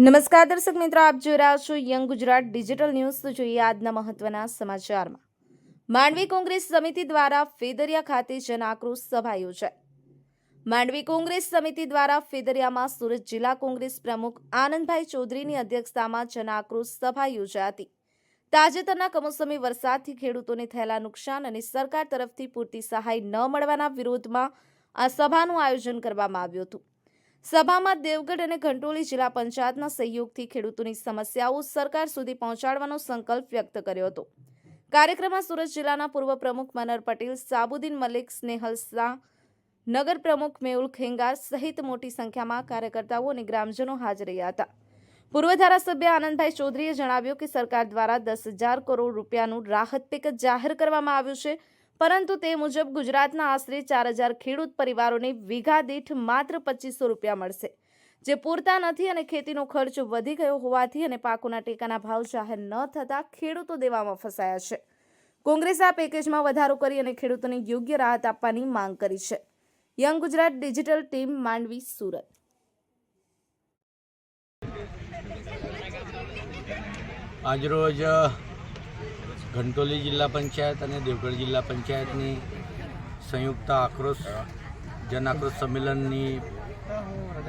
નમસ્કાર દર્શક મિત્રો, આપ જોઈ રહ્યા છો યંગ ગુજરાત ડિજિટલ ન્યૂઝ. તો જોઈએ આજના મહત્વના સમાચારમાં. માંડવી કોંગ્રેસ સમિતિ દ્વારા ફેદરિયા ખાતે જન સભા યોજાઈ. માંડવી કોંગ્રેસ સમિતિ દ્વારા ફેદરિયામાં સુરત જિલ્લા કોંગ્રેસ પ્રમુખ આનંદભાઈ ચૌધરીની અધ્યક્ષતામાં જન સભા યોજાઈ હતી તાજેતરના કમોસમી વરસાદથી ખેડૂતોને થયેલા નુકસાન અને સરકાર તરફથી પૂરતી સહાય ન મળવાના વિરોધમાં આ સભાનું આયોજન કરવામાં આવ્યું હતું. સભામાં દેવગઢ અને ઘંટોલી જિલ્લા પંચાયતના સહયોગથી ખેડૂતોની સમસ્યાઓ સરકાર સુધી પહોંચાડવાનો સંકલ્પ વ્યક્ત કર્યો હતો. કાર્યક્રમમાં સુરત જિલ્લાના પૂર્વ પ્રમુખ મનર પટેલ, સાબુદ્દીન મલિક, સ્નેહલ શાહ, નગર પ્રમુખ મેઉલ ખેંગાર સહિત મોટી સંખ્યામાં કાર્યકર્તાઓ અને ગ્રામજનો હાજર રહ્યા હતા. પૂર્વ ધારાસભ્ય આનંદભાઈ ચૌધરીએ જણાવ્યું કે સરકાર દ્વારા દસ હજાર કરોડ રૂપિયાનું રાહત પેકેજ જાહેર કરવામાં આવ્યું છે. પરંતુ તે મુજબ ગુજરાતના આશરે ચાર હજાર ખેડૂત પરિવારોને વીઘા દીઠ માત્ર પચીસો રૂપિયા મળશે, જે પૂરતા નથી અને ખેતીનો ખર્ચ વધી ગયો હોવાથી અને પાકોના ટેકાના ભાવ જાહેર ન થતાં ખેડૂતો દેવામાં ફસાયા છે. કોંગ્રેસે આ પેકેજમાં વધારો કરી અને ખેડૂતોને યોગ્ય રાહત આપવાની માંગ કરી છે. Young Gujarat digital team Mandvi, Surat. આજરોજ ઘંટોલી જિલ્લા પંચાયત અને દેવગઢ જિલ્લા પંચાયતની સંયુક્ત આક્રોશ જન આક્રોશ સંમેલનની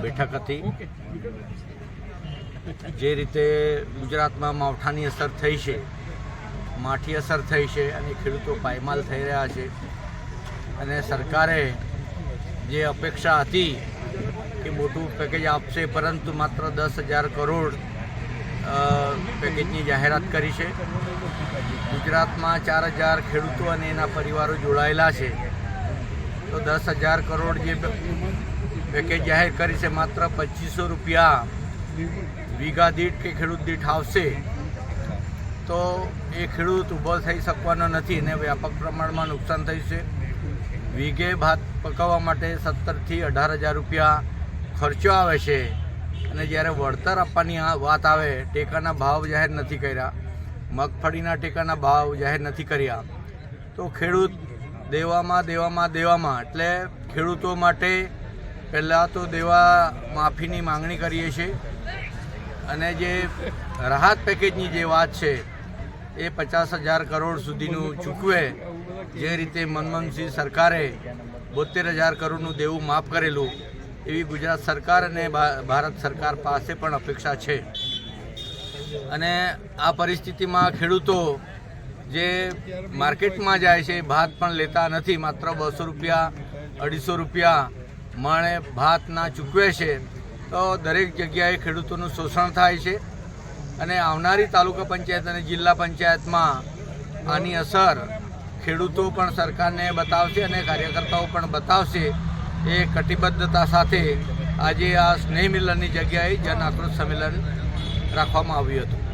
બેઠક હતી. જે રીતે ગુજરાતમાં માવઠાની અસર થઈ છે, માઠી અસર થઈ છે અને ખેડૂતો પાયમાલ થઈ રહ્યા છે અને સરકારે જે અપેક્ષા હતી કે મોટું પેકેજ આપશે, પરંતુ માત્ર દસ હજાર કરોડ પેકેજની જાહેરાત કરી છે. ગુજરાતમાં ચાર હજાર ખેડૂતો અને એના પરિવારો જોડાયેલા છે. તો દસ હજાર કરોડ જે પેકેજ જાહેર કરી છે, માત્ર પચીસો રૂપિયા વીઘા દીઠ કે ખેડૂત દીઠ આવશે. તો એ ખેડૂત ઊભો થઈ શકવાનો નથી અને વ્યાપક પ્રમાણમાં નુકસાન થયું છે. વીઘે ભાત પકવવા માટે સત્તરથી અઢાર હજાર રૂપિયા ખર્ચો આવે છે. અને જ્યારે વળતર આપવાની વાત આવે, ટેકાના ભાવ જાહેર નથી કર્યા. મગફળીના ટેકાના ભાવ જાહેર નથી કર્યા. તો ખેડૂત દેવામાં દેવામાં દેવામાં. એટલે ખેડૂતો માટે પહેલાં તો દેવા માફીની માંગણી કરીએ છીએ. અને જે રાહત પેકેજની જે વાત છે, એ પચાસ હજાર કરોડ સુધીનું ચૂકવે. જે રીતે મનમોહનસિંહ સરકારે બોતેર હજાર કરોડનું દેવું માફ કરેલું. એવી ગુજરાત સરકાર અને ભારત સરકાર પાસે પણ અપેક્ષા છે. અને આ પરિસ્થિતિમાં ખેડૂતો જે માર્કેટમાં જાય છે, ભાત પણ લેતા નથી, માત્ર બસો રૂપિયા, અઢીસો રૂપિયા મણે ભાતના ચૂકવે છે, તો દરેક જગ્યાએ ખેડૂતોનું શોષણ થાય છે. અને આવનારી તાલુકા પંચાયત અને જિલ્લા પંચાયતમાં આની અસર ખેડૂતો પણ સરકારને બતાવશે અને કાર્યકર્તાઓ પણ બતાવશે. એ કટિબદ્ધતા સાથે આજે આ સ્નેહ મિલનની જગ્યાએ જન આક્રોશ સંમેલન રાખવામાં આવ્યું હતું.